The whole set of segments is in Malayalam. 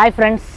ഹായ് ഫ്രണ്ട്സ്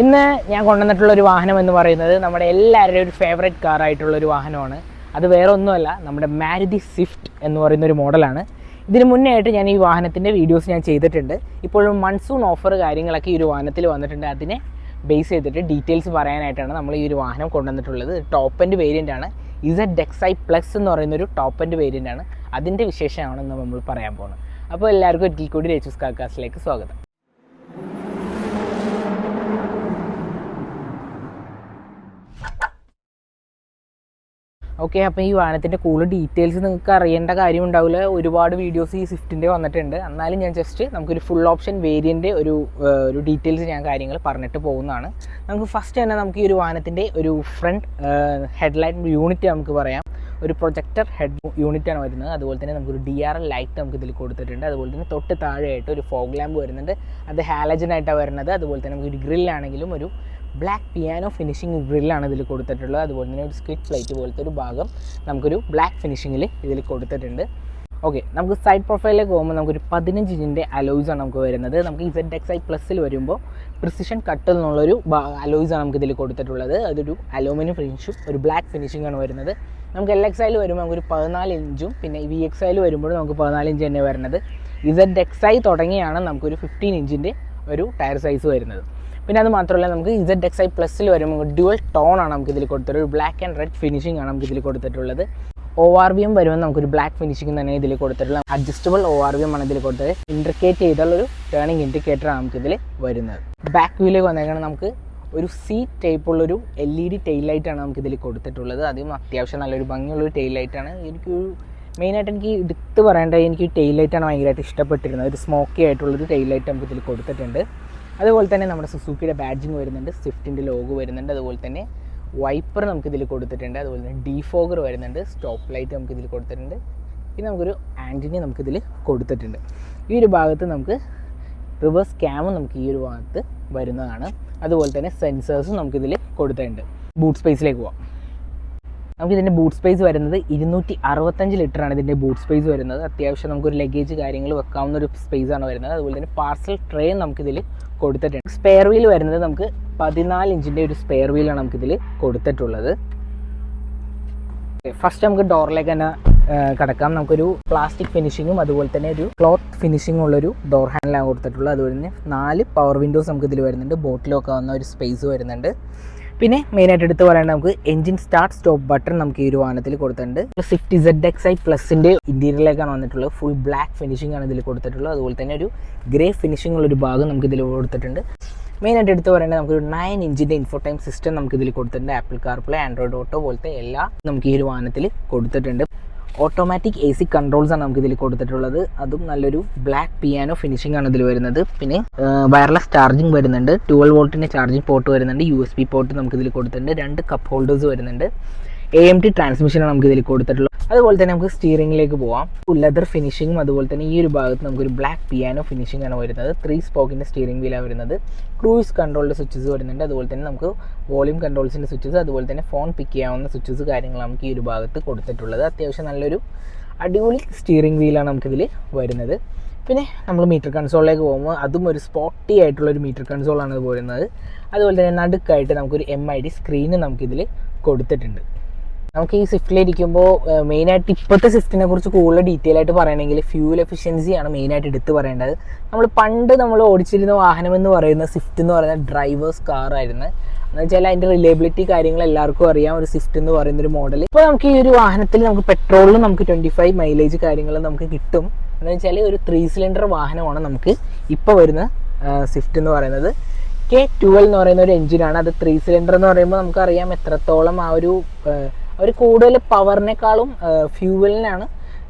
ഇന്ന് ഞാൻ കൊണ്ടുവന്നിട്ടുള്ള ഒരു വാഹനം എന്ന് പറയുന്നത് നമ്മുടെ എല്ലാവരുടെയും ഒരു ഫേവറേറ്റ് കാർ ആയിട്ടുള്ള ഒരു വാഹനമാണ്. അത് വേറെ ഒന്നുമല്ല നമ്മുടെ മാരുതി സ്വിഫ്റ്റ് എന്ന് പറയുന്ന ഒരു മോഡലാണ് ഇതിന് മുന്നേ ആയിട്ട് ഞാൻ ഈ വാഹനത്തിന്റെ വീഡിയോസ് ഞാൻ ചെയ്തിട്ടുണ്ട്. ഇപ്പോഴും മൺസൂൺ ഓഫർ കാര്യങ്ങളൊക്കെ ഈ ഒരു വാഹനത്തിൽ വന്നിട്ടുണ്ട്. അതിനെ ബേസ് ചെയ്തിട്ട് ഡീറ്റെയിൽസ് പറയാനായിട്ടാണ് നമ്മൾ ഈ ഒരു വാഹനം കൊണ്ടുവന്നിട്ടുള്ളത്. ടോപ്പ് എൻഡ് വേരിയന്റ് ആണ്. ഇസഡ് ഡെക്സൈ പ്ലസ് എന്ന് പറയുന്ന ഒരു ടോപ്പ് എൻഡ് വേരിയന്റ് ആണ്. അതിന്റെ വിശേഷമാണെന്ന് നമ്മൾ പറയാൻ പോകുന്നത് അപ്പോൾ എല്ലാവർക്കും ഒരിക്കൽ കൂടി രേച്ചൂസ് കാക്കാസിലേക്ക് സ്വാഗതം. ഓക്കെ അപ്പോൾ ഈ വാഹനത്തിന്റെ കൂടുതൽ ഡീറ്റെയിൽസ് നിങ്ങൾക്ക് അറിയേണ്ട കാര്യം ഉണ്ടാവില്ല. ഒരുപാട് വീഡിയോസ് ഈ സ്വിഫ്റ്റിന്റെ വന്നിട്ടുണ്ട്. എന്നാലും ഞാൻ ജസ്റ്റ് നമുക്കൊരു ഫുൾ ഓപ്ഷൻ വേരിയന്റെ ഒരു ഒരു ഡീറ്റെയിൽസ് ഞാൻ കാര്യങ്ങൾ പറഞ്ഞിട്ട് പോകുന്നതാണ്. നമുക്ക് ഫസ്റ്റ് തന്നെ നമുക്ക് ഈ ഒരു വാഹനത്തിന്റെ ഒരു ഫ്രണ്ട് ഹെഡ്ലൈറ്റ് യൂണിറ്റ് നമുക്ക് പറയാം. ഒരു പ്രൊജക്ടർ ഹെഡ് യൂണിറ്റ് ആണ് വരുന്നത്. അതുപോലെ തന്നെ നമുക്കൊരു ഡി ആർ എൽ ലൈറ്റ് നമുക്ക് ഇതിൽ കൊടുത്തിട്ടുണ്ട്. അതുപോലെ തന്നെ തൊട്ട് താഴെയായിട്ട് ഒരു ഫോഗ് ലാമ്പ് വരുന്നുണ്ട്. അത് ഹാലജനായിട്ടാണ് വരുന്നത്. അതുപോലെ തന്നെ നമുക്ക് ഒരു ഗ്രില്ലാണെങ്കിലും ഒരു ബ്ലാക്ക് പിയാനോ ഫിനിഷിംഗ് ഗ്രില്ലാണ് ഇതിൽ കൊടുത്തിട്ടുള്ളത്. അതുപോലെ തന്നെ ഒരു സ്ക്വിറ്റ് പ്ലേറ്റ് പോലത്തെ ഒരു ഭാഗം നമുക്കൊരു ബ്ലാക്ക് ഫിനിഷിങ്ങിൽ ഇതിൽ കൊടുത്തിട്ടുണ്ട്. ഓക്കെ നമുക്ക് സൈഡ് പ്രൊഫൈലിലേക്ക് പോകുമ്പോൾ നമുക്കൊരു പതിനഞ്ച് ഇഞ്ചിന്റെ അലോയ്സ് ആണ് നമുക്ക് വരുന്നത്. നമുക്ക് ഇസെഡ് എക്സ് ഐ പ്ലസ്സിൽ വരുമ്പോൾ പ്രിസിഷൻ കട്ട് എന്നുള്ളൊരു അലോയ്സ് ആണ് നമുക്ക് ഇതിൽ കൊടുത്തിട്ടുള്ളത്. അതൊരു അലോമിനിയം ഫിനിഷും ഒരു ബ്ലാക്ക് ഫിനിഷിംഗ് ആണ് വരുന്നത്. നമുക്ക് എൽ എക്സ് ഐയിൽ വരുമ്പോൾ നമുക്കൊരു പതിനാല് ഇഞ്ചും പിന്നെ വി എക്സ് ഐയിൽ വരുമ്പോൾ നമുക്ക് പതിനാല് ഇഞ്ച് തന്നെ വരുന്നത്. ഇസെഡ് എക്സ് ഐ തുടങ്ങിയാണ് നമുക്കൊരു ഫിഫ്റ്റീൻ ഇഞ്ചിന്റെ ഒരു ടയർ സൈസ് വരുന്നത്. പിന്നെ അത് മാത്രമല്ല നമുക്ക് ഇസഡ് എക്സ് ഐ പ്ലസ്സിൽ വരുമ്പോൾ ഡ്യുവൽ ടോൺ ആണ് നമുക്ക് ഇതിൽ കൊടുത്തിട്ടുള്ളത്. ഒരു ബ്ലാക്ക് ആൻഡ് റെഡ് ഫിനിഷിംഗ് ആണ് നമുക്ക് ഇതിൽ കൊടുത്തിട്ടുള്ളത്. ഒ ആർ വി എം വരുമ്പോൾ നമുക്കൊരു ബ്ലാക്ക് ഫിനിഷിംഗ് തന്നെ ഇതിൽ കൊടുത്തിട്ടുള്ള adjustable O R V M ആണ് ഇതിൽ കൊടുത്തത് ഇൻഡിക്കേറ്റ് ചെയ്തുള്ള ഒരു ടേണിംഗ് ഇൻഡിക്കേറ്റർ ആണ് നമുക്ക് ഇതിൽ വരുന്നത്. ബാക്ക് വീലേക്ക് വന്നേക്കാണ് നമുക്ക് ഒരു സി ടൈപ്പുള്ളൊരു എൽ ഇ ഡി ടെയിൽ ലൈറ്റാണ് നമുക്ക് ഇതിൽ കൊടുത്തിട്ടുള്ളത്. അതും അത്യാവശ്യം നല്ലൊരു ഭംഗിയുള്ളൊരു ടെയിൽ ലൈറ്റാണ് എനിക്കൊരു മെയിനായിട്ട് എനിക്ക് എടുത്ത് പറയേണ്ടത് എനിക്ക് ടെയിൽ ലൈറ്റാണ് ഭയങ്കരമായിട്ട് ഇഷ്ടപ്പെട്ടിരുന്നത്. ഒരു സ്മോക്കി ആയിട്ടുള്ളൊരു ടെയിൽ ലൈറ്റ് നമുക്കിതിൽ കൊടുത്തിട്ടുണ്ട്. അതുപോലെ തന്നെ നമ്മുടെ സുസുക്കിയുടെ ബാഡ്ജിങ് വരുന്നുണ്ട് സ്വിഫ്റ്റിന്റെ ലോഗോ വരുന്നുണ്ട് അതുപോലെ തന്നെ വൈപ്പർ നമുക്ക് ഇതിൽ കൊടുത്തിട്ടുണ്ട് അതുപോലെ തന്നെ ഡീഫോഗർ വരുന്നുണ്ട് സ്റ്റോപ്പ് ലൈറ്റ് നമുക്ക് ഇതിൽ കൊടുത്തിട്ടുണ്ട്. പിന്നെ നമുക്കൊരു ആന്റിനി നമുക്കിതിൽ കൊടുത്തിട്ടുണ്ട്. ഈ ഒരു ഭാഗത്ത് നമുക്ക് റിവേഴ്സ് ക്യാമും നമുക്ക് ഈ ഒരു ഭാഗത്ത് വരുന്നതാണ്. അതുപോലെ തന്നെ സെൻസേഴ്സും നമുക്കിതിൽ കൊടുത്തിട്ടുണ്ട്. ബൂട്ട് സ്പേസിലേക്ക് പോവാം. നമുക്ക് ഇതിന്റെ ബൂട്ട് സ്പേസ് വരുന്നത് ഇരുന്നൂറ്റി അറുപത്തഞ്ച് ലിറ്ററാണ് ഇതിന്റെ ബൂട്ട് സ്പേസ് വരുന്നത്. അത്യാവശ്യം നമുക്കൊരു ലഗേജ് കാര്യങ്ങൾ വെക്കാവുന്ന ഒരു സ്പേസ് ആണ് വരുന്നത്. അതുപോലെ തന്നെ പാർസൽ ട്രേ നമുക്കിതിൽ കൊടുത്തിട്ടുണ്ട്. സ്പെയർ വീൽ വരുന്നത് നമുക്ക് പതിനാല് ഇഞ്ചിന്റെ ഒരു സ്പെയർ വീലാണ് നമുക്കിതിൽ കൊടുത്തിട്ടുള്ളത്. ഫസ്റ്റ് നമുക്ക് ഡോറിലേക്ക് തന്നെ കടക്കാം. നമുക്കൊരു പ്ലാസ്റ്റിക് ഫിനിഷിങ്ങും അതുപോലെ തന്നെ ഒരു ക്ലോത്ത് ഫിനിഷിങ്ങും ഉള്ളൊരു ഡോർ ഹാൻഡിലാണ് കൊടുത്തിട്ടുള്ളത്. അതുപോലെ തന്നെ നാല് പവർ വിൻഡോസ് നമുക്ക് ഇതിൽ വരുന്നുണ്ട്. ബോട്ടിലൊക്കെ വന്ന ഒരു സ്പേസ് വരുന്നുണ്ട്. പിന്നെ മെയിനായിട്ട് എടുത്ത് പറയേണ്ടത് നമുക്ക് എഞ്ചിൻ സ്റ്റാർട്ട് സ്റ്റോപ്പ് ബട്ടൺ നമുക്ക് ഈ ഒരു വാഹനത്തിൽ കൊടുത്തിട്ടുണ്ട്. സ്വിഫ്റ്റ് സെഡ് എക്സ് ഐ പ്ലസിന്റെ ഇന്റീരിയറിലേക്കാണ് വന്നിട്ടുള്ളത്. ഫുൾ ബ്ലാക്ക് ഫിനിഷിംഗ് ആണ് ഇതിൽ കൊടുത്തിട്ടുള്ളത്. അതുപോലെ തന്നെ ഒരു ഗ്രേ ഫിനിഷിംഗ് ഉള്ളൊരു ഭാഗം നമുക്ക് ഇതിൽ കൊടുത്തിട്ടുണ്ട്. മെയിനായിട്ട് എടുത്ത് പറയേണ്ടത് നമുക്കൊരു നയൻ ഇഞ്ചിന്റെ ഇൻഫോടൈം സിസ്റ്റം നമുക്ക് ഇതിൽ കൊടുത്തിട്ടുണ്ട്. ആപ്പിൾ കാർപ്ലേ ആൻഡ്രോയിഡ് ഓട്ടോ പോലത്തെ എല്ലാം നമുക്ക് ഈ ഒരു വാഹനത്തിൽ കൊടുത്തിട്ടുണ്ട്. ഓട്ടോമാറ്റിക് എ സി കൺട്രോൾസ് ആണ് നമുക്ക് ഇതിൽ കൊടുത്തിട്ടുള്ളത്. അതും നല്ലൊരു ബ്ലാക്ക് പിയാനോ ഫിനിഷിംഗ് ആണ് ഇതിൽ വരുന്നത്. പിന്നെ വയർലെസ് ചാർജിങ് വരുന്നുണ്ട്. ട്വൽവ് വോൾട്ടിന്റെ ചാർജിങ് പോർട്ട് വരുന്നുണ്ട്. യു എസ് ബി പോർട്ട് നമുക്ക് ഇതിൽ കൊടുത്തിട്ടുണ്ട്. രണ്ട് കപ്പ് ഹോൾഡേഴ്സ് വരുന്നുണ്ട്. എ എം ടി ട്രാൻസ്മിഷനാണ് നമുക്ക് ഇതിൽ കൊടുത്തിട്ടുള്ളത്. അതുപോലെ തന്നെ നമുക്ക് സ്റ്റിയറിംഗിലേക്ക് പോവാം. ലെതർ ഫിനിഷിംഗും അതുപോലെ തന്നെ ഈ ഒരു ഭാഗത്ത് നമുക്കൊരു ബ്ലാക്ക് പിയാനോ ഫിനിഷിംഗ് ആണ് വരുന്നത്. ത്രീ സ്പോക്കിന്റെ സ്റ്റിയറിംഗ് വീലാണ് വരുന്നത്. ക്രൂയിസ് കൺട്രോളിന്റെ സ്വിച്ചസ് വരുന്നുണ്ട്. അതുപോലെ തന്നെ നമുക്ക് വോളിയം കൺട്രോൾസിന്റെ സ്വിച്ചസ് അതുപോലെ തന്നെ ഫോൺ പിക്ക് ചെയ്യാവുന്ന സ്വിച്ചസ് കാര്യങ്ങളാണ് നമുക്ക് ഈ ഒരു ഭാഗത്ത് കൊടുത്തിട്ടുള്ളത്. അത്യാവശ്യം നല്ലൊരു അടിപൊളി സ്റ്റിയറിംഗ് വീലാണ് നമുക്കിതിൽ വരുന്നത്. പിന്നെ നമ്മൾ മീറ്റർ കൺസോളിലേക്ക് പോകുമ്പോൾ അതും ഒരു സ്പോട്ടി ആയിട്ടുള്ള ഒരു മീറ്റർ കൺസോളാണ് വരുന്നത്. അതുപോലെ തന്നെ നടുക്കായിട്ട് നമുക്കൊരു എം ഐ ഡി സ്ക്രീന് നമുക്കിതിൽ കൊടുത്തിട്ടുണ്ട്. നമുക്ക് ഈ സ്വിഫ്റ്റിലിരിക്കുമ്പോൾ മെയിനായിട്ട് ഇപ്പോഴത്തെ സ്വിഫ്റ്റിനെ കുറിച്ച് കൂടുതൽ ഡീറ്റെയിൽ ആയിട്ട് പറയണമെങ്കിൽ ഫ്യൂൽ എഫിഷ്യൻസിയാണ് മെയിനായിട്ട് എടുത്ത് പറയേണ്ടത്. നമ്മൾ പണ്ട് നമ്മൾ ഓടിച്ചിരുന്ന വാഹനം എന്ന് പറയുന്ന സ്വിഫ്റ്റ് എന്ന് പറയുന്ന ഡ്രൈവേഴ്സ് കാറായിരുന്നു എന്ന് വെച്ചാൽ അതിന്റെ റിലേബിലിറ്റി കാര്യങ്ങൾ എല്ലാവർക്കും അറിയാം. ഒരു സ്വിഫ്റ്റ് എന്ന് പറയുന്ന ഒരു മോഡൽ ഇപ്പോൾ നമുക്ക് ഈ ഒരു വാഹനത്തിൽ നമുക്ക് പെട്രോളിൽ നമുക്ക് ട്വന്റി ഫൈവ് മൈലേജ് കാര്യങ്ങൾ നമുക്ക് കിട്ടും. എന്ന് വെച്ചാൽ ഒരു ത്രീ സിലിണ്ടർ വാഹനമാണ് നമുക്ക് ഇപ്പോൾ വരുന്ന സ്വിഫ്റ്റ് എന്ന് പറയുന്നത്. കെ ട്വൽവ് എന്ന് പറയുന്ന ഒരു എഞ്ചിനാണ് അത് ത്രീ സിലിണ്ടർ എന്ന് പറയുമ്പോൾ നമുക്കറിയാം എത്രത്തോളം ആ ഒരു അവർ കൂടുതൽ പവറിനേക്കാളും ഫ്യൂവലിനാണ്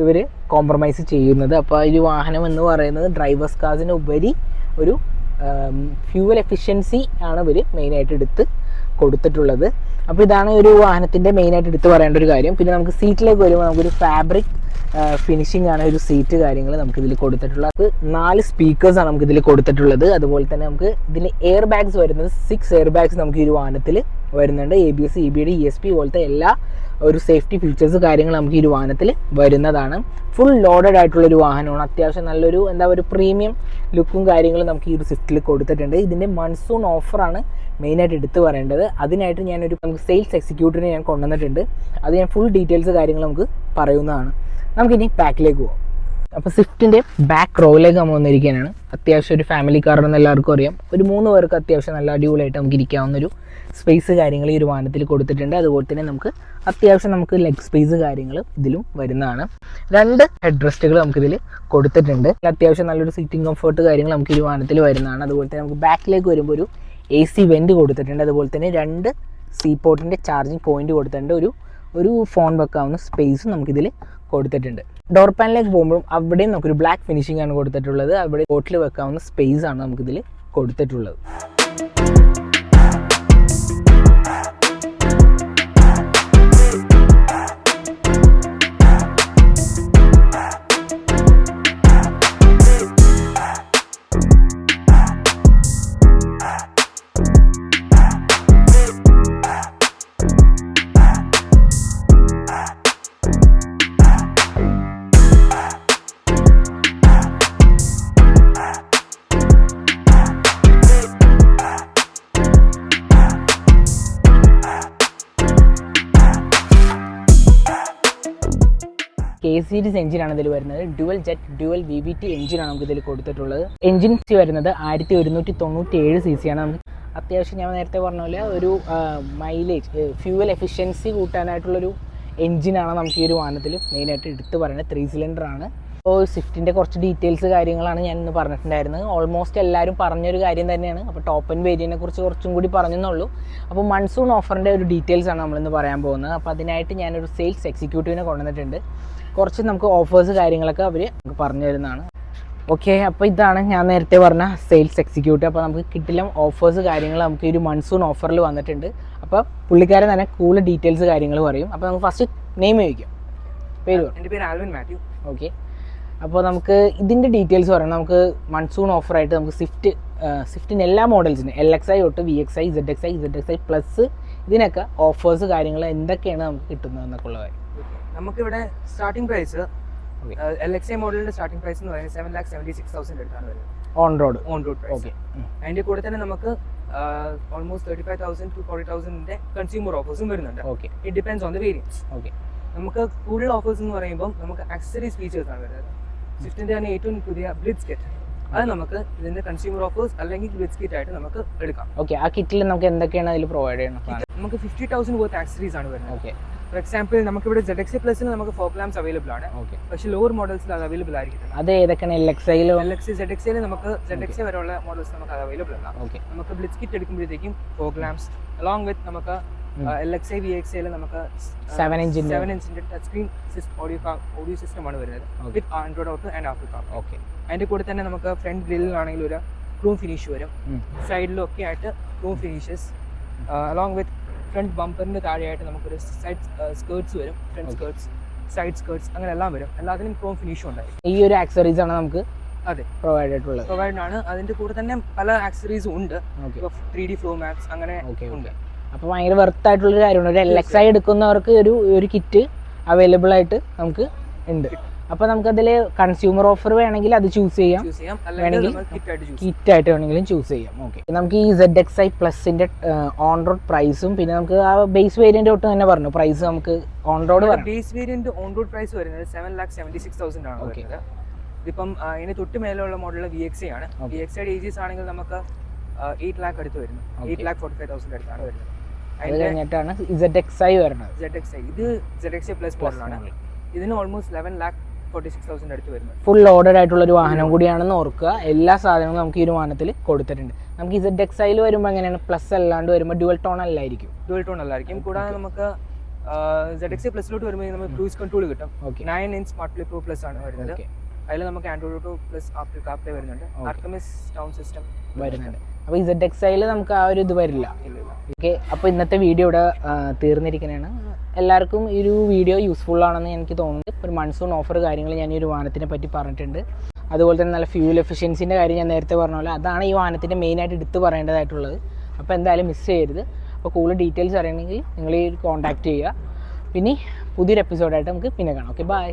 ഇവർ കോംപ്രമൈസ് ചെയ്യുന്നത്. അപ്പോൾ ഈ വാഹനം എന്ന് പറയുന്നത് ഡ്രൈവേഴ്സ് കാസിന് ഉപരി ഒരു ഫ്യൂവൽ എഫിഷ്യൻസി ആണ് ഇവർ മെയിനായിട്ട് എടുത്ത് കൊടുത്തിട്ടുള്ളത്. അപ്പോൾ ഇതാണ് ഒരു വാഹനത്തിന്റെ മെയിനായിട്ട് എടുത്തു പറയേണ്ട ഒരു കാര്യം. പിന്നെ നമുക്ക് സീറ്റിലേക്ക് വരുമ്പോൾ നമുക്കൊരു ഫാബ്രിക് ഫിനിഷിംഗ് ആണ് ഒരു സീറ്റ് കാര്യങ്ങൾ നമുക്ക് ഇതിൽ കൊടുത്തിട്ടുള്ളത് നാല് സ്പീക്കേഴ്സ് ആണ് നമുക്ക് ഇതിൽ കൊടുത്തിട്ടുള്ളത്. അതുപോലെ തന്നെ നമുക്ക് ഇതിൽ എയർ ബാഗ്സ് വരുന്നത് സിക്സ് എയർ ബാഗ്സ് നമുക്ക് ഈ ഒരു വാഹനത്തിൽ വരുന്നുണ്ട്. A B S E B D E S P പോലത്തെ എല്ലാ ഒരു സേഫ്റ്റി ഫീച്ചേഴ്സ് കാര്യങ്ങൾ നമുക്ക് ഈ ഒരു വാഹനത്തിൽ വരുന്നതാണ്. ഫുൾ ലോഡഡ് ആയിട്ടുള്ള ഒരു വാഹനമാണ്. അത്യാവശ്യം നല്ലൊരു എന്താ ഒരു പ്രീമിയം ലുക്കും കാര്യങ്ങളും നമുക്ക് ഈ ഒരു സ്വിഫ്റ്റിൽ കൊടുത്തിട്ടുണ്ട്. ഇതിന്റെ മൺസൂൺ ഓഫറാണ് മെയിനായിട്ട് എടുത്തു പറയേണ്ടത്. അതിനായിട്ട് ഞാനൊരു നമുക്ക് സെയിൽസ് എക്സിക്യൂട്ടീവിനെ ഞാൻ കൊണ്ടുവന്നിട്ടുണ്ട്. അത് ഞാൻ ഫുൾ ഡീറ്റെയിൽസ് കാര്യങ്ങൾ നമുക്ക് പറയുന്നതാണ്. നമുക്കിനി ബാക്കിലേക്ക് പോകാം അപ്പോൾ സ്വിഫ്റ്റിന്റെ ബാക്ക് റോയിലേക്ക് നമ്മൾ വന്നിരിക്കാനാണ് അത്യാവശ്യം ഒരു ഫാമിലി കാറാണെന്ന് എല്ലാവർക്കും അറിയാം. ഒരു മൂന്ന് പേർക്ക് അത്യാവശ്യം നല്ല അടിപൊളിയായിട്ട് നമുക്ക് ഇരിക്കാവുന്ന ഒരു സ്പേസ് കാര്യങ്ങൾ ഈ ഒരു വാഹനത്തിൽ കൊടുത്തിട്ടുണ്ട്. അതുപോലെ തന്നെ നമുക്ക് അത്യാവശ്യം നമുക്ക് ലെഗ് സ്പേസ് കാര്യങ്ങൾ ഇതിലും വരുന്നതാണ്. രണ്ട് ഹെഡ് റെസ്റ്റുകൾ നമുക്കിതിൽ കൊടുത്തിട്ടുണ്ട്. അത്യാവശ്യം നല്ലൊരു സീറ്റിംഗ് കംഫർട്ട് കാര്യങ്ങൾ നമുക്ക് ഈ വാഹനത്തിൽ വരുന്നതാണ്. അതുപോലെ തന്നെ നമുക്ക് ബാക്കിലേക്ക് വരുമ്പോൾ ഒരു എ സി വെന്റ് കൊടുത്തിട്ടുണ്ട്. അതുപോലെ തന്നെ രണ്ട് സീ പോർട്ടിന്റെ ചാർജിങ് പോയിന്റ് കൊടുത്തിട്ടുണ്ട്. ഒരു ഒരു ഫോൺ വെക്കാവുന്ന സ്പേസും നമുക്കിതിൽ കൊടുത്തിട്ടുണ്ട്. ഡോർ പാനിലേക്ക് പോകുമ്പോഴും അവിടെയും നമുക്കൊരു ബ്ലാക്ക് ഫിനിഷിംഗ് ആണ് കൊടുത്തിട്ടുള്ളത്. അവിടെ ബോട്ടിൽ വെക്കാവുന്ന സ്പേസ് ആണ് നമുക്കിതിൽ കൊടുത്തിട്ടുള്ളത്. കെ സീരീസ് എഞ്ചിനാണ് ഇതിൽ വരുന്നത്. Dual jet dual V V T എഞ്ചിനാണ് നമുക്ക് ഇതിൽ കൊടുത്തിട്ടുള്ളത്. എഞ്ചിൻ സി വരുന്നത് ആയിരത്തി ഒരുന്നൂറ്റി തൊണ്ണൂറ്റി ഏഴ് സി സി ആണ്. നമുക്ക് അത്യാവശ്യം ഞാൻ നേരത്തെ പറഞ്ഞ പോലെ ഒരു മൈലേജ് ഫ്യൂവൽ എഫിഷ്യൻസി കൂട്ടാനായിട്ടുള്ളൊരു എഞ്ചിനാണ് നമുക്ക് ഈ ഒരു വാഹനത്തിൽ മെയിനായിട്ട് എടുത്തു പറയുന്നത്. ത്രീ സിലിണ്ടർ ആണ്. അപ്പോൾ സ്വിഫ്റ്റിന്റെ കുറച്ച് ഡീറ്റെയിൽസ് കാര്യങ്ങളാണ് ഞാൻ ഇന്ന് പറഞ്ഞിട്ടുണ്ടായിരുന്നത്. ഓൾമോസ്റ്റ് എല്ലാവരും പറഞ്ഞൊരു കാര്യം തന്നെയാണ്. അപ്പോൾ ടോപ്പ് ആൻഡ് വേരിയനെ കുറിച്ച് കുറച്ചും കൂടി പറഞ്ഞെന്നുള്ളൂ. അപ്പോൾ മൺസൂൺ ഓഫറിന്റെ ഒരു ഡീറ്റെയിൽസ് ആണ് നമ്മളിന്ന് പറയാൻ പോകുന്നത്. അപ്പോൾ അതിനായിട്ട് ഞാനൊരു സെയിൽസ് എക്സിക്യൂട്ടീവിനെ കൊണ്ടുവന്നിട്ടുണ്ട്. കുറച്ച് നമുക്ക് ഓഫേഴ്സ് കാര്യങ്ങളൊക്കെ അവർ നമുക്ക് പറഞ്ഞു തരുന്നതാണ്. ഓക്കെ അപ്പോൾ ഇതാണ് ഞാൻ നേരത്തെ പറഞ്ഞ സെയിൽസ് എക്സിക്യൂട്ടീവ് അപ്പോൾ നമുക്ക് കിട്ടില്ല ഓഫേഴ്സ് കാര്യങ്ങൾ നമുക്ക് ഈ ഒരു മൺസൂൺ ഓഫറിൽ വന്നിട്ടുണ്ട്. അപ്പോൾ പുള്ളിക്കാരൻ തന്നെ കൂടുതൽ ഡീറ്റെയിൽസ് കാര്യങ്ങൾ പറയും. അപ്പോൾ നമുക്ക് ഫസ്റ്റ് നെയിം ചോദിക്കാം. പേര് എന്റെ പേര് ആൽവിൻ മാത്യു. ഓക്കെ അപ്പോൾ നമുക്ക് ഇതിന്റെ ഡീറ്റെയിൽസ് പറയാം നമുക്ക് മൺസൂൺ ഓഫറായിട്ട് നമുക്ക് സ്വിഫ്റ്റ് സ്വിഫ്റ്റിന് എല്ലാ മോഡൽസിനും എൽ എക്സ് ഐ തൊട്ട് V X I Z X I Z X I plus ഇതിനൊക്കെ ഓഫേഴ്സ് കാര്യങ്ങൾ എന്തൊക്കെയാണ് നമുക്ക് കിട്ടുന്നത് എന്നൊക്കെ ഉള്ള കാര്യം. നമുക്കിവിടെ starting price. L X I മോഡലിന്റെ സ്റ്റാർട്ടിംഗ് പ്രൈസ് എന്ന് പറയുന്നത് seven lakh seventy six thousand എടുത്താണ് വരുന്നത്. On road on road price okay അതിന്റെ കൂടെ തന്നെ നമുക്ക് almost thirty five thousand to forty തൗസൻഡിന്റെ consumer ഓഫേഴ്സും വരുന്നുണ്ട്. Okay it depends on the variants okay നമുക്ക് കൂടുതൽ ഓഫേഴ്സ് എന്ന് പറയുമ്പോൾ നമുക്ക് അക്സറീസ് ഫീച്ചേഴ്സ് ആണ് വരുന്നത്. സ്വിഫ്റ്റിന്റെ തന്നെ ഏറ്റവും പുതിയ ബ്ലിറ്റ്സ് കിറ്റ് അത് നമുക്ക് ഇതിന്റെ കൺസ്യൂമർ ഓഫേഴ്സ് അല്ലെങ്കിൽ ബ്ലിറ്റ്സ് കിറ്റ് ആയിട്ട് നമുക്ക് എടുക്കാം. ഓക്കെ ആ കിറ്റിൽ നമുക്ക് എന്തൊക്കെയാണ് അതിൽ പ്രൊവൈഡ് ചെയ്യുന്നത്? നമുക്ക് ഫിഫ്റ്റി തൗസൻഡ് പോലത്തെ ആക്സറീസ് ആണ് വരുന്നത്. ഓക്കെ ഫോർ എക്സാമ്പിൾ നമുക്കിവിടെ ജെഡ് എക്സി പ്ലസിൽ നമുക്ക് ഫോക്ക് ലാംസ് അവൈലബിൾ ആണ്. ഓക്കെ പക്ഷേ ലോവർ മോഡൽസിൽ അത് അവൈലബിൾ ആയിരിക്കും അത് ഏതൊക്കെയാണ് എൽ എക്സ് ഐയിലോ എൽ എക്സ് എക്സിൽ നമുക്ക് ജെഡ് എക്സി വരെയുള്ള മോഡൽസ് നമുക്ക് അത് അവൈലബിൾ അല്ല ഓക്കെ നമുക്ക് ബ്ലിസ് കിറ്റ് എടുക്കുമ്പോഴത്തേക്കും ഫോർ ലാംസ് അലോങ് വിത്ത് നമുക്ക്. L X I V X ഐയിൽ നമുക്ക് inch ന്റെ- seven ഇഞ്ചിന്റെ touch screen audio audio system ആണ് വരുന്നത്. With Android Auto and Apple car okay അതിന്റെ കൂടെ തന്നെ നമുക്ക് ഫ്രണ്ട് ഗ്രില്ലിലാണെങ്കിൽ ഒരു ക്രൂം ഫിനിഷ് വരും. സൈഡിലൊക്കെ ഒക്കെ ആയിട്ട് chrome finishes along with front ബമ്പറിന്റെ താഴെയായിട്ട് നമുക്കൊരു സൈഡ് സ്കേർട്സ് വരും. ഫ്രണ്ട്. സ്കേർട്സ് സൈഡ് സ്കേർട്സ് അങ്ങനെ എല്ലാം വരും. എല്ലാത്തിനും ക്രോം ഫിനിഷും ഉണ്ടായിരുന്നു ഈ ഒരു ആക്സറീസ് ആണ് നമുക്ക് അതെ. പ്രൊവൈഡ് ആയിട്ടുള്ളത്. പ്രൊവൈഡ് ആണ്. അതിന്റെ കൂടെ തന്നെ പല ആക്സറീസും ഉണ്ട്. ത്രീ ഡി ഫ്ലോ മാപ്സ് അങ്ങനെ ഉണ്ട്. അപ്പോൾ ഭയങ്കര വെർത്ത് ആയിട്ടുള്ള ഒരു കാര്യമാണ്. ഒരു എൽ എക്സ് ആയി എടുക്കുന്നവർക്ക് ഒരു ഒരു കിറ്റ് അവൈലബിൾ ആയിട്ട് നമുക്ക് ഉണ്ട്. അപ്പോൾ നമുക്കതിൽ കൺസ്യൂമർ ഓഫർ വേണമെങ്കിൽ അത് ചൂസ് ചെയ്യാം. വേണമെങ്കിൽ കിറ്റ് ആയിട്ട് വേണമെങ്കിലും ചൂസ് ചെയ്യാം. ഓക്കെ നമുക്ക് ഈ സെഡ് എക്സ് ഐ പ്ലസിന്റെ ഓൺ റോഡ് പ്രൈസും പിന്നെ നമുക്ക് ആ ബേസ് വേരിയന്റ് തൊട്ട് തന്നെ പറഞ്ഞു. പ്രൈസ് നമുക്ക് on road base variant on road price വരുന്നത് seven lakh seventy six thousand ആണ് ഓക്കെ വരുന്നത്. ഇതിപ്പം അതിന് ഇതിന് തൊട്ട് മേലുള്ള മോഡൽ വി എക്സ് ആണ്. വി എക്സ് ഏജീസ് ആണെങ്കിൽ നമുക്ക് എയ്റ്റ് ലാക്ക് അടുത്ത് വരുന്നു. Eight lakh forty five thousand അടുത്താണ് വരുന്നത്. അത് കഴിഞ്ഞിട്ടാണ് ഇസഡ് എക്സ് ഐ വരുന്നത്. സെഡ് ഇത് എക്സ് ഐ പ്ലസ് മോഡലാണ് ഇതിന് almost eleven lakh full loaded ആയിട്ടുള്ള ഒരു വാഹനം കൂടിയാണെന്ന് ഓർക്കുക. എല്ലാ സാധനങ്ങളും നമുക്ക് ഈ ഒരു വാഹനത്തിൽ കൊടുത്തിട്ടുണ്ട്. നമുക്ക് ഇസഡ് ഡെക്സൈൽ വരുമ്പോൾ എങ്ങനെയാണ്? പ്ലസ് അല്ലാണ്ട് വരുമ്പോൾ ഡ്യുവൽ ടോൺ അല്ലായിരിക്കും. ഡ്യുവൽ ടോൺ അല്ലായിരിക്കും. കൂടാതെ നമുക്ക് സെഡ് എക്സ് പ്ലസിലോട്ട് വരുമ്പോൾ നമുക്ക് ക്രൂസ് കൺട്രോൾ കിട്ടും. Nine inch smart play pro plus ആണ് വരുന്നത്. അതിൽ നമുക്ക് Android to plus Apple CarPlay വരുന്നുണ്ട്. ആർക്കമിസ് ടൗൺ സിസ്റ്റം വരുന്നുണ്ട്. അപ്പോൾ ഇസഡ് എക്സൈൽ നമുക്ക് ആ ഒരു ഇത് വരില്ല. ഓക്കെ അപ്പോൾ ഇന്നത്തെ വീഡിയോ ഇവിടെ തീർന്നിരിക്കുന്നതാണ് എല്ലാവർക്കും ഈ ഒരു വീഡിയോ യൂസ്ഫുൾ ആണെന്ന് എനിക്ക് തോന്നുന്നത് ഒരു മൺസൂൺ ഓഫർ കാര്യങ്ങൾ ഞാൻ ഈ ഒരു വാഹനത്തിനെ പറ്റി പറഞ്ഞിട്ടുണ്ട്. അതുപോലെ തന്നെ നല്ല ഫ്യൂൽ എഫിഷ്യൻസിന്റെ കാര്യം ഞാൻ നേരത്തെ പറഞ്ഞ പോലെ അതാണ് ഈ വാഹനത്തിന്റെ മെയിനായിട്ട് എടുത്ത് പറയേണ്ടതായിട്ടുള്ളത്. അപ്പോൾ എന്തായാലും മിസ് ചെയ്യരുത്. അപ്പോൾ കൂടുതൽ ഡീറ്റെയിൽസ് അറിയണമെങ്കിൽ നിങ്ങൾ ഈ കോൺടാക്റ്റ് ചെയ്യുക. പിന്നെ പുതിയൊരു എപ്പിസോഡായിട്ട് നമുക്ക് പിന്നെ കാണാം. Okay bye